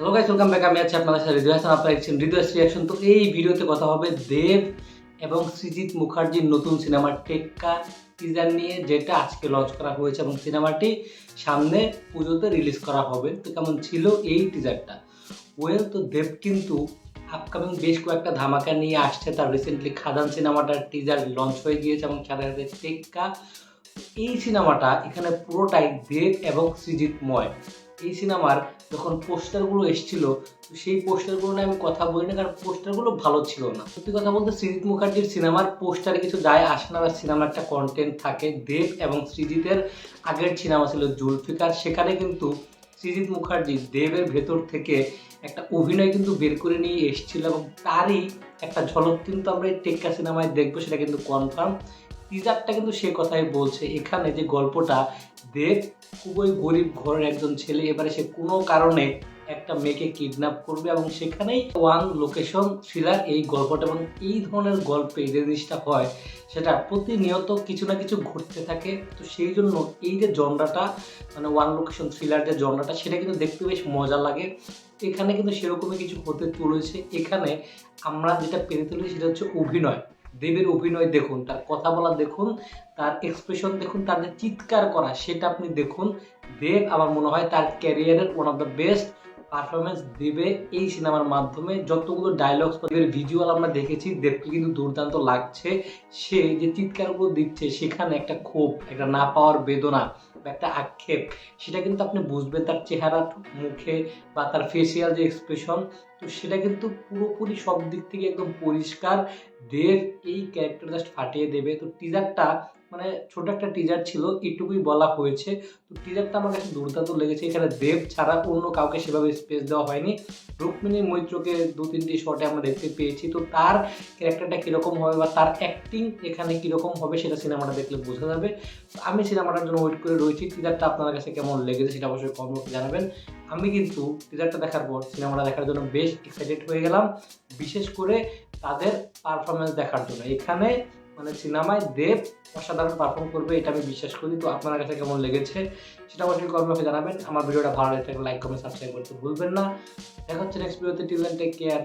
Hello guys welcome back আমি আছি আপনাদের সাথে হৃদয় হাসান। আপনারা দেখছেন হৃদয় রিয়াকশন তো এই ভিডিওতে কথা হবে দেব এবং সৃজিত মুখার্জির নতুন সিনেমা টেক্কা টিজার নিয়ে, যেটা আজকে লঞ্চ করা হয়েছে এবং সিনেমাটি সামনে পুজোতে রিলিজ করা হবে। তো কেমন ছিল এই টিজারটা ওয়েল তো দেব কিন্তু আপকামিং বেশ কয়েকটা ধামাকা নিয়ে আসছে। তার রিসেন্টলি খাদান সিনেমাটার টিজার লঞ্চ হয়ে গিয়েছে এবং সাথে টেক্কা। এই সিনেমাটা এখানে পুরোটাই দেব এবং সৃজিতময় এই সিনেমার যখন পোস্টারগুলো এসেছিল, তো সেই পোস্টারগুলো নিয়ে আমি কথা বলি না, কারণ পোস্টারগুলো ভালো ছিল না। সত্যি কথা বলতে সৃজিত মুখার্জির সিনেমার পোস্টারে কিছু যায় আসে না বা সিনেমার একটা কন্টেন্ট থাকে দেব এবং সৃজিতের আগের সিনেমা ছিল জুলফিকার। সেখানে কিন্তু সৃজিত মুখার্জি দেবের ভেতর থেকে একটা অভিনয় কিন্তু বের করে নিয়ে এসেছিল এবং তারই একটা ঝলক কিন্তু আমরা এই টেক্কা সিনেমায় দেখব, সেটা কিন্তু কনফার্ম টিজারটা কিন্তু সে কথাই বলছে। এখানে যে গল্পটা দেব খুবই গরিব ঘরের একজন ছেলে, এবারে সে কোনো কারণে একটা মেয়েকে কিডন্যাপ করবে এবং সেখানেই ওয়ান লোকেশন থ্রিলার এই গল্পটা এবং এই ধরনের গল্পে যে জিনিসটা হয়, সেটা প্রতিনিয়ত কিছু না কিছু ঘটতে থাকে। তো সেই জন্য এই যে জনরাটা মানে ওয়ান লোকেশন থ্রিলার যে জনরাটা, সেটা কিন্তু দেখতে বেশ মজা লাগে। এখানে কিন্তু সেরকমই কিছু হতে চলেছে। এখানে আমরা যেটা পেরে তুলি সেটা হচ্ছে অভিনয়। দেবের অভিনয় দেখুন, তার কথা বলা দেখুন, তার এক্সপ্রেশন দেখুন, তার যে চিৎকার করা, সেটা আপনি দেখুন। দেব আমার মনে হয় তার ক্যারিয়ারের one of the best performance দেবে এই সিনেমার মাধ্যমে। যতগুলো ডায়লগস দেবের ভিজুয়াল আমরা দেখেছি, দেবকে কিন্তু দুর্দান্ত লাগছে। সে যে চিৎকারগুলো দিচ্ছে, সেখানে একটা ক্ষোভ, একটা না পাওয়ার বেদনা একটা আক্ষেপ। সেটা কিন্তু আপনি বুঝবেন তার চেহারা মুখে বা তার ফেসিয়াল যে এক্সপ্রেশন তো সেটা কিন্তু পুরোপুরি সব দিক থেকে একদম পরিষ্কার। দেব এই ক্যারেক্টার জাস্ট ফাটিয়ে দেবে। তো টিজারটা মানে ছোট একটা টিজার ছিল, এটুকুই বলা হয়েছে। তো টিজারটা আমার কাছে দুর্দান্ত লেগেছে। এখানে দেব ছাড়া অন্য কাউকে সেভাবে স্পেস দেওয়া হয়নি। রুক্মিণী মৈত্রকে দু, তিনটি শটে আমরা দেখতে পেয়েছি। তো তার ক্যারেক্টারটা কীরকম হবে বা তার অ্যাক্টিং এখানে কীরকম হবে, সেটা সিনেমাটা দেখলে বোঝা যাবে। আমি সিনেমাটার জন্য ওয়েট করে রয়েছি। টিজারটা আপনার কাছে কেমন লেগেছে সেটা অবশ্যই কমেন্ট জানাবেন। আমি কিন্তু টিজারটা দেখার পর সিনেমাটা দেখার জন্য বেশ এক্সাইটেড হয়ে গেলাম, বিশেষ করে তাদের পারফরমেন্স দেখার জন্য। এখানে মানে সিনেমায় দেব অসাধারণ পারফর্ম করবে, এটা আমি বিশ্বাস করি। তো আপনার কাছে কেমন লেগেছে সেটা অবশ্যই কমেন্টে জানাবেন। আমার ভিডিওটা ভালো লাগে লাইক কমেন্ট সাবস্ক্রাইব করতে ভুলবেন না। দেখা হচ্ছে নেক্সট ভিডিওতে টিল টেক কেয়ার